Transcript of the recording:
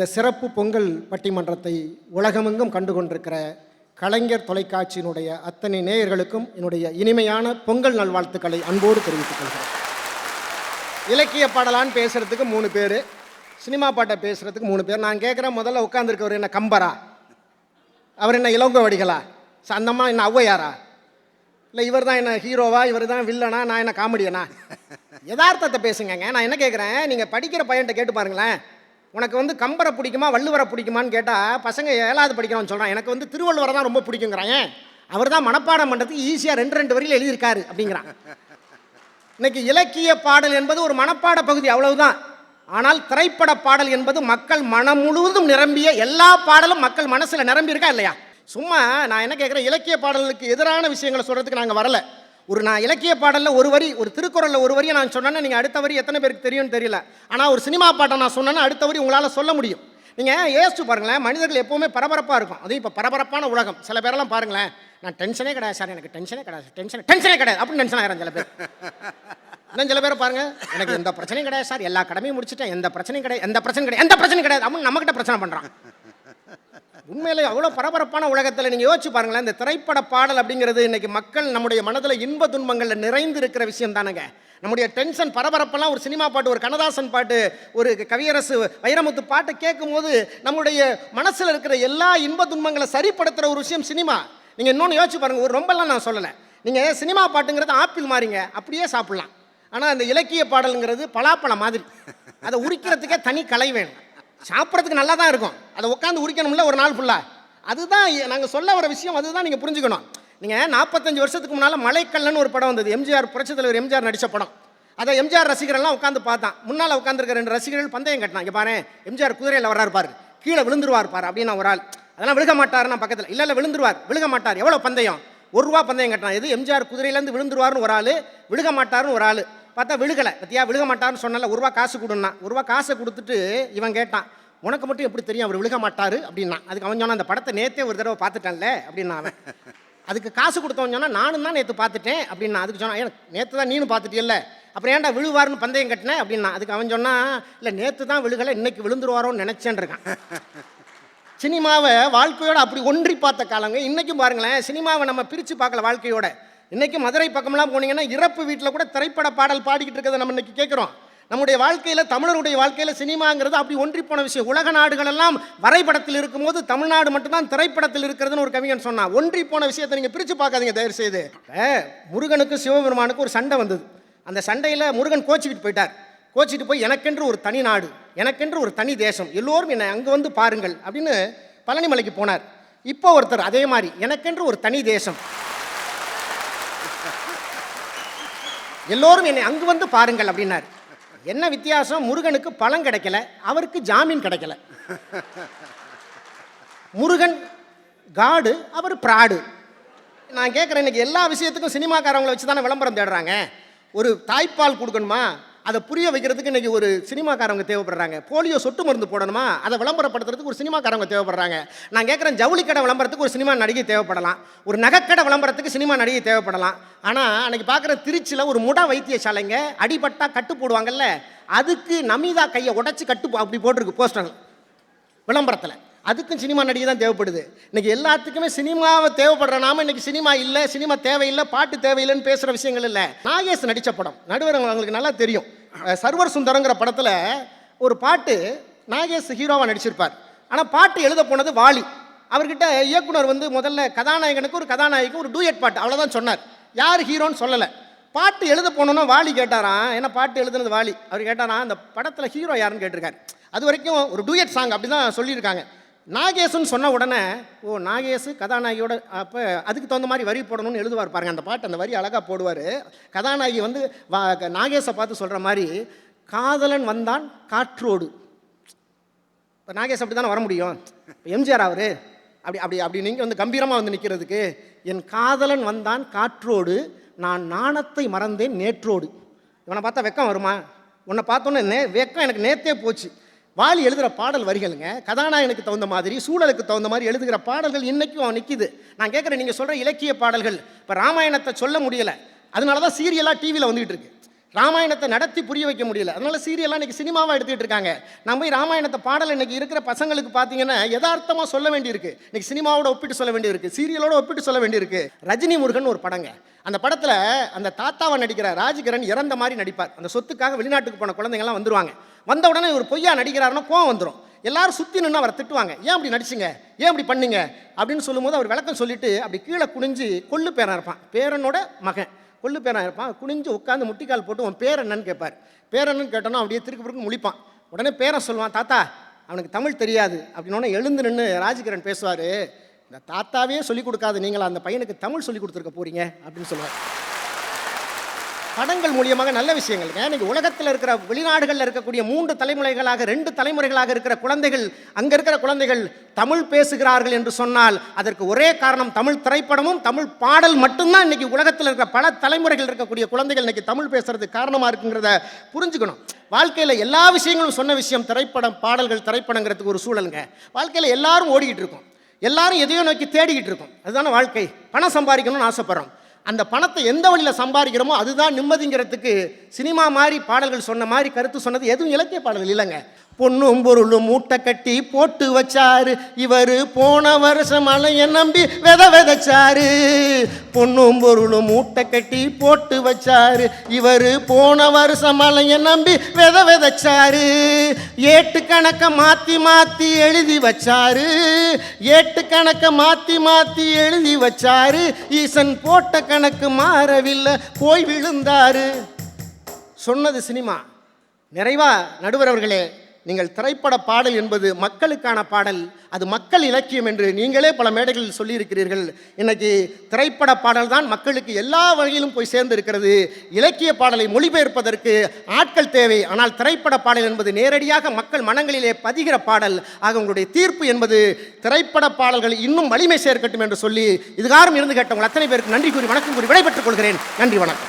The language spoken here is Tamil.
இந்த சிறப்பு பொங்கல் பட்டிமன்றத்தை உலகமெங்கும் கண்டு கொண்டிருக்கிற கலைஞர் தொலைக்காட்சியினுடைய அத்தனை நேயர்களுக்கும் என்னுடைய இனிமையான பொங்கல் நல்வாழ்த்துக்களை அன்போடு தெரிவித்துக் கொள்கிறேன். இலக்கிய பாடலான்னு பேசுறதுக்கு மூணு பேர் சினிமா பாட்டை பேசுறதுக்கு மூணு பேர். நான் கேட்குறேன் முதல்ல உட்காந்துருக்கவர் என்ன கம்பரா? அவர் என்ன இளங்கோவடிகளா ச- அந்த அம்மா என்ன ஔவையாரா? இல்லை இவர் தான் என்ன ஹீரோவா? இவர் தான் வில்லனா? நான் என்ன காமெடியனா? யதார்த்தத்தை பேசுங்கங்க. நான் என்ன கேட்குறேன் நீங்கள் படிக்கிற பையன்கிட்ட கேட்டு பாருங்களேன். உனக்கு வந்து கம்பரை பிடிக்குமா வள்ளுவரை பிடிக்குமான்னு கேட்டால் பசங்க ஏழாவது படிக்கிறான்னு சொல்கிறான் எனக்கு வந்து திருவள்ளுவரை தான் ரொம்ப பிடிக்குங்கிறான். ஏன்? அவர் தான் மனப்பாடம் பண்ணுறதுக்கு ஈஸியாக ரெண்டு ரெண்டு வரியில் எழுதியிருக்காரு அப்படிங்கிறான். இன்னைக்கு இலக்கிய பாடல் என்பது ஒரு மனப்பாட பகுதி அவ்வளவுதான். ஆனால் திரைப்பட பாடல் என்பது மக்கள் மனம் முழுவதும் நிரம்பிய எல்லா பாடலும் மக்கள் மனசில் நிரம்பி இருக்கா இல்லையா? சும்மா நான் என்ன கேட்குறேன் இலக்கிய பாடலுக்கு எதிரான விஷயங்களை சொல்கிறதுக்கு நாங்கள் வரலை. ஒரு நான் இலக்கிய பாடலில் ஒரு வரி ஒரு திருக்குறளில் ஒரு வரியை நான் சொன்னேன்னா நீங்கள் அடுத்த வரி எத்தனை பேருக்கு தெரியும்னு தெரியல. ஆனால் ஒரு சினிமா பாட்டை நான் சொன்னேன்னா அடுத்த வரி உங்களால் சொல்ல முடியும். நீங்கள் யோசிச்சு பாருங்களேன் மனிதர்கள் எப்போவுமே பரபரப்பாக இருக்கும். அதுவும் இப்போ பரபரப்பான உலகம். சில பேரெல்லாம் பாருங்களேன் நான் டென்ஷனே கிடையாது சார் எனக்கு டென்ஷனே கிடையாது டென்ஷன் டென்ஷனே கிடையாது அப்படின்னு டென்ஷன் ஆகிறேன் சில பேர். இன்னும் சில பேர் பாருங்க எனக்கு எந்த பிரச்சனையும் கிடையாது சார் எல்லா கடமையும் முடிச்சிட்டேன் எந்த பிரச்சனையும் கிடையாது எந்த பிரச்சனையும் கிடையாது எந்த பிரச்சனையும் கிடையாது அப்படின்னு நம்மகிட்ட பிரச்சனை பண்ணுறான் உண்மையிலே அவ்வளோ பரபரப்பான உலகத்தில் நீங்கள் யோசிச்சு பாருங்களேன் இந்த திரைப்பட பாடல் அப்படிங்கிறது இன்னைக்கு மக்கள் நம்முடைய மனதில் இன்ப துன்பங்களில் நிறைந்து இருக்கிற விஷயம் தானங்க. நம்முடைய டென்ஷன் பரபரப்பெல்லாம் ஒரு சினிமா பாட்டு ஒரு கண்ணதாசன் பாட்டு ஒரு கவியரசு வைரமுத்து பாட்டை கேட்கும்போது நம்முடைய மனசில் இருக்கிற எல்லா இன்ப துன்பங்களை சரிப்படுத்துகிற ஒரு விஷயம் சினிமா. நீங்கள் இன்னொன்று யோசிச்சு பாருங்கள் ஒரு ரொம்பலாம் நான் சொல்லலை. நீங்கள் சினிமா பாட்டுங்கிறது ஆப்பிள் மாறிங்க அப்படியே சாப்பிட்லாம். ஆனால் அந்த இலக்கிய பாடலுங்கிறது பலாப்பழம் மாதிரி. அதை உரிக்கிறதுக்கே தனி கலை வேணும். சாப்பிட்றதுக்கு நல்லா தான் இருக்கும். அதை உட்காந்து உரிக்கணும்ல ஒரு நாள் ஃபுல்லாக அதுதான் நாங்கள் சொல்ல வர விஷயம் அதுதான் நீங்கள் புரிஞ்சுக்கணும். நீங்கள் நாற்பத்தஞ்சு வருஷத்துக்கு முன்னால் மலைக்கல்லன்னு ஒரு படம் வந்தது. எம்ஜிஆர் புரட்சித் தலைவர் எம்ஜிஆர் நடித்த படம். அதை எம்ஜிஆர் ரசிகர்கள்லாம் உட்காந்து பார்த்தான். முன்னால் உட்காந்துருக்க ரெண்டு ரசிகர்கள் பந்தயம் கட்டினாங்க. இங்க பாரு எம்ஜிஆர் குதிரையில் வர்றாரு பாரு. கீழே விழுந்துருவார் பாரு அப்படின்னு ஒரு ஆள். அதெல்லாம் விழுக மாட்டார் நான் பக்கத்தில் இல்லை இல்லை விழுந்துருவார். விழுக மாட்டார். எவ்வளோ பந்தயம்? ஒரு ரூபா பந்தயம் கட்டினான் இது எம்ஜிஆர் குதிரையிலேருந்து விழுந்துருவார்னு ஒரு ஆள் விழுக மாட்டார்னு ஒரு ஆள். பார்த்தா விழுகலை. பத்தியா? விழுக மாட்டார்னு சொன்னல ஒரு ரூபா காசு கொடுன்னா. ஒரு ரூபா காசை கொடுத்துட்டு இவன் கேட்டான் உனக்கு மட்டும் எப்படி தெரியும் அவர் விழுக மாட்டார்? அப்படின்னா அதுக்கு அவன் சொன்னான் அந்த படத்தை நேத்தே ஒரு தடவை பார்த்துட்டேன்ல அப்படின்னா அவன். அதுக்கு காசு கொடுத்தவன் சொன்னால் நானும் தான் நேற்று பார்த்துட்டேன் அப்படின்னா அதுக்கு சொன்னான் ஏன் நேற்று தான் நீனும் பார்த்துட்டியல்ல அப்புறம் ஏன்டா விழுவார்னு பந்தயம் கட்டினேன் அப்படின்னா அதுக்கு அவன் சொன்னான் இல்லை நேற்று தான் விழுகலை இன்னைக்கு விழுந்துருவாரோன்னு நினைச்சேன் இருக்கான். சினிமாவை வாழ்க்கையோட அப்படி ஒன்றி பார்த்த காலங்க இன்றைக்கும் பாருங்களேன் சினிமாவை நம்ம பிரித்து பார்க்கல வாழ்க்கையோட. இன்றைக்கி மதுரை பக்கம்லாம் போனீங்கன்னா இறப்பு வீட்டில் கூட திரைப்பட பாடல் பாடிக்கிட்டு இருக்கிறத நம்ம இன்னைக்கு கேட்குறோம் நம்முடைய வாழ்க்கையில் தமிழருடைய வாழ்க்கையில் சினிமாங்கிறது அப்படி ஒன்றி போன விஷயம். உலக நாடுகளெல்லாம் வரைபடத்தில் இருக்கும்போது தமிழ்நாடு மட்டும்தான் திரைப்படத்தில் இருக்கிறதுன்னு ஒரு கவிஞன் சொன்னான் ஒன்றி போன விஷயத்தை நீங்கள் பிரித்து பார்க்காதீங்க தயவு செய்து முருகனுக்கும் சிவபெருமானுக்கும் ஒரு சண்டை வந்தது. அந்த சண்டையில் முருகன் கோச்சிக்கிட்டு போயிட்டார். கோச்சிட்டு போய் எனக்கென்று ஒரு தனி நாடு எனக்கென்று ஒரு தனி தேசம் எல்லோரும் என்னை அங்கே வந்து பாருங்கள் அப்படின்னு பழனிமலைக்கு போனார். இப்போ ஒருத்தர் அதே மாதிரி எனக்கென்று ஒரு தனி தேசம் எல்லோரும் என்னை அங்கு வந்து பாருங்கள் அப்படின்னார். என்ன வித்தியாசம்? முருகனுக்கு பழம் கிடைக்கல அவருக்கு ஜாமீன் கிடைக்கல. முருகன் காடு அவர் பிராடு. நான் கேட்குறேன் இன்னைக்கு எல்லா விஷயத்துக்கும் சினிமாக்காரவங்களை வச்சு தானே விளம்பரம் தேடுறாங்க. ஒரு தாய்ப்பால் கொடுக்கணுமா? அதை புரிய வைக்கிறதுக்கு இன்றைக்கி ஒரு சினிமாக்காரவங்க தேவைப்படுறாங்க. போலியோ சொட்டு மருந்து போடணுமா? அதை விளம்பரப்படுத்துறதுக்கு ஒரு சினிமாக்காரவங்க தேவைப்படுறாங்க. நான் கேட்குறேன் ஜவுளி கடை விளம்பரத்துக்கு ஒரு சினிமா நடிகை தேவைப்படலாம். ஒரு நகைக்கடை விளம்பரத்துக்கு சினிமா நடிகை தேவைப்படலாம். ஆனால் அன்றைக்கி பார்க்குற திருச்சியில் ஒரு முட வைத்தியசாலைங்க அடிபட்டா கட்டு போடுவாங்கல்ல அதுக்கு நமிதா கையை உடைச்சி கட்டு அப்படி போட்டிருக்கு போஸ்டர். விளம்பரத்தில். அதுக்கும் சினிமா நடிகை தான் தேவைப்படுது. இன்னைக்கு எல்லாத்துக்குமே சினிமாவை தேவைப்படுற நாம இன்னைக்கு சினிமா இல்லை சினிமா தேவையில்லை பாட்டு தேவையில்லைன்னு பேசுகிற விஷயங்கள் இல்லை. நாகேஷ் நடித்த படம். நடுவர் அவங்களுக்கு நல்லா தெரியும். சர்வர் சுந்தரங்கிற படத்தில் ஒரு பாட்டு நாகேஷ் ஹீரோவாக நடிச்சிருப்பார். ஆனால் பாட்டு எழுத போனது வாலி. அவர்கிட்ட இயக்குனர் வந்து முதல்ல கதாநாயகனுக்கு ஒரு கதாநாயகிக்கு ஒரு டூயட் பாட்டு அவ்வளோதான் சொன்னார். யார் ஹீரோன்னு சொல்லலை. பாட்டு எழுத போனோன்னா வாலி கேட்டாராம் என்ன பாட்டு எழுதுனது வாலி? அவர் கேட்டாராம் அந்த படத்தில் ஹீரோ யாருன்னு கேட்டிருக்காரு. அது வரைக்கும் ஒரு டூயட் சாங் அப்படி தான் சொல்லியிருக்காங்க. நாகேஷுன்னு சொன்ன உடனே ஓ நாகேஷ் கதாநாயகியோட அப்போ அதுக்கு தகுந்த மாதிரி வரி போடணும்னு எழுதுவார் பாருங்க. அந்த பாட்டு அந்த வரி அழகாக போடுவார். கதாநாயகி வந்து வா நாகேஷை பார்த்து சொல்கிற மாதிரி காதலன் வந்தான் காற்றோடு. இப்போ நாகேஷ் அப்படி தானே வர முடியும்? இப்போ எம்ஜிஆர் அவரு அப்படி அப்படி அப்படி நீங்கள் வந்து கம்பீரமாக வந்து நிற்கிறதுக்கு என் காதலன் வந்தான் காற்றோடு நான் நாணத்தை மறந்தேன் நேற்றோடு. இவனை பார்த்தா வெக்கம் வருமா? உன்னை பார்த்தோன்னே நே வெக்கம் எனக்கு நேத்தே போச்சு. வாலி எழுதுகிற பாடல் வரிகளுங்க கதாநாயகனுக்கு தகுந்த மாதிரி சூழலுக்கு தகுந்த மாதிரி எழுதுகிற பாடல்கள் இன்றைக்கும் அவன் நிற்கிது நான் கேட்குறேன் நீங்கள் சொல்கிற இலக்கிய பாடல்கள் இப்போ ராமாயணத்தை சொல்ல முடியலை. அதனால தான் சீரியலாக டிவியில் வந்துகிட்டு இருக்கு. ராமாயணத்தை நடத்தி புரிய வைக்க முடியல. அதனால சீரியல்லாம் இன்னைக்கு சினிமாவாக எடுத்துகிட்டு இருக்காங்க. நான் போய் ராமாயணத்தை பாடல் இன்னைக்கு இருக்கிற பசங்களுக்கு பார்த்தீங்கன்னா யதார்த்தமாக சொல்ல வேண்டியிருக்கு. இன்னைக்கு சினிமாவோட ஒப்பிட்டு சொல்ல வேண்டியிருக்கு. சீரியலோட ஒப்பிட்டு சொல்ல வேண்டியிருக்கு. ரஜினி முருகன் ஒரு படங்க. அந்த படத்தில் அந்த தாத்தாவை நடிக்கிற ராஜகிரண் இறந்த மாதிரி நடிப்பார். அந்த சொத்துக்காக வெளிநாட்டுக்கு போன குழந்தைங்கலாம் வந்துருவாங்க. வந்த உடனே இவர் பொய்யா நடிக்கிறாருன்னா கோவம் வந்துடும் எல்லாரும் சுற்றி நின்று அவரை திட்டுவாங்க. ஏன் அப்படி நடிச்சிங்க? ஏன் அப்படி பண்ணீங்க? அப்படின்னு சொல்லும்போது அவர் விளக்கம் சொல்லிட்டு அப்படி கீழே குனிஞ்சு கொள்ளு பேரன் இருப்பான். பேரனோட மகன். கொள்ளு பேரன் இருப்பான். குனிஞ்சு உட்காந்து முட்டிக்கால் போட்டு உன் பேர் என்னன்னு கேட்பார். பேர் என்னன்னு கேட்டோன்னா அப்படியே திருக்கு பிறகு முழிப்பான். உடனே பேரன் சொல்லுவான் தாத்தா அவனுக்கு தமிழ் தெரியாது. அப்படின்னோடனே எழுந்து நின்று ராஜகிரண் பேசுவார். இந்த தாத்தாவே சொல்லிக் கொடுக்காது. நீங்களா அந்த பையனுக்கு தமிழ் சொல்லிக் கொடுத்துருக்க போகிறீங்க அப்படின்னு சொல்லுவார். படங்கள் மூலியமாக நல்ல விஷயங்கள் இன்னைக்கு உலகத்தில் இருக்கிற வெளிநாடுகளில் இருக்கக்கூடிய மூன்று தலைமுறைகளாக ரெண்டு தலைமுறைகளாக இருக்கிற குழந்தைகள் அங்கே இருக்கிற குழந்தைகள் தமிழ் பேசுகிறார்கள் என்று சொன்னால் அதற்கு ஒரே காரணம் தமிழ் திரைப்படமும் தமிழ் பாடல் மட்டும்தான் இன்னைக்கு உலகத்தில் இருக்கிற பல தலைமுறைகள் இருக்கக்கூடிய குழந்தைகள் இன்னைக்கு தமிழ் பேசுறது காரணமாக இருக்குங்கிறத புரிஞ்சுக்கணும். வாழ்க்கையில் எல்லா விஷயங்களும் சொன்ன விஷயம் திரைப்படம் பாடல்கள் திரைப்படங்கிறதுக்கு ஒரு சூழலுங்க. வாழ்க்கையில் எல்லாரும் ஓடிக்கிட்டு இருக்கோம். எல்லாரும் எதையோ நோக்கி தேடிக்கிட்டு இருக்கோம். அதுதானே வாழ்க்கை. பணம் சம்பாதிக்கணும்னு ஆசைப்படுறோம். அந்த பணத்தை எந்த வழியில் சம்பாதிக்கிறோமோ அதுதான் நிம்மதிங்கிறதுக்கு சினிமா மாதிரி பாடல்கள் சொன்ன மாதிரி கருத்து சொன்னது எதுவும் இலக்கிய பாடல்கள் இல்லைங்க. பொண்ணும் பொருளும் மூட்டை கட்டி போட்டு வச்சாரு. இவர் போன வருஷம் மலையை நம்பி வித விதைச்சாரு. பொண்ணும் பொருளும் மூட்டை கட்டி போட்டு வச்சாரு. இவர் போன வருஷம் மலையை நம்பி வித விதைச்சாரு. ஏட்டு கணக்கை மாற்றி மாற்றி எழுதி வச்சாரு. ஏட்டு கணக்கை மாற்றி மாற்றி எழுதி வச்சாரு. ஈசன் போட்ட கணக்கு மாறவில்லை போய் விழுந்தாரு. சொன்னது சினிமா. நிறைவா நடுவர் அவர்களே நீங்கள் திரைப்பட பாடல் என்பது மக்களுக்கான பாடல் அது மக்கள் இலக்கியம் என்று நீங்களே பல மேடைகளில் சொல்லியிருக்கிறீர்கள். இன்னைக்கு திரைப்பட பாடல் தான் மக்களுக்கு எல்லா வகையிலும் போய் சேர்ந்து இருக்கிறது இலக்கிய பாடலை மொழிபெயர்ப்பதற்கு ஆட்கள் தேவை. ஆனால் திரைப்பட பாடல் என்பது நேரடியாக மக்கள் மனங்களிலே பதிகிற பாடல். ஆக உங்களுடைய தீர்ப்பு என்பது திரைப்பட பாடல்கள் இன்னும் வலிமை சேர்க்கட்டும் என்று சொல்லி இதுகாரம் இருந்து கேட்டவங்க அத்தனை பேருக்கு நன்றி கூறி வணக்கம் கூறி விடைபெற்றுக் கொள்கிறேன். நன்றி வணக்கம்.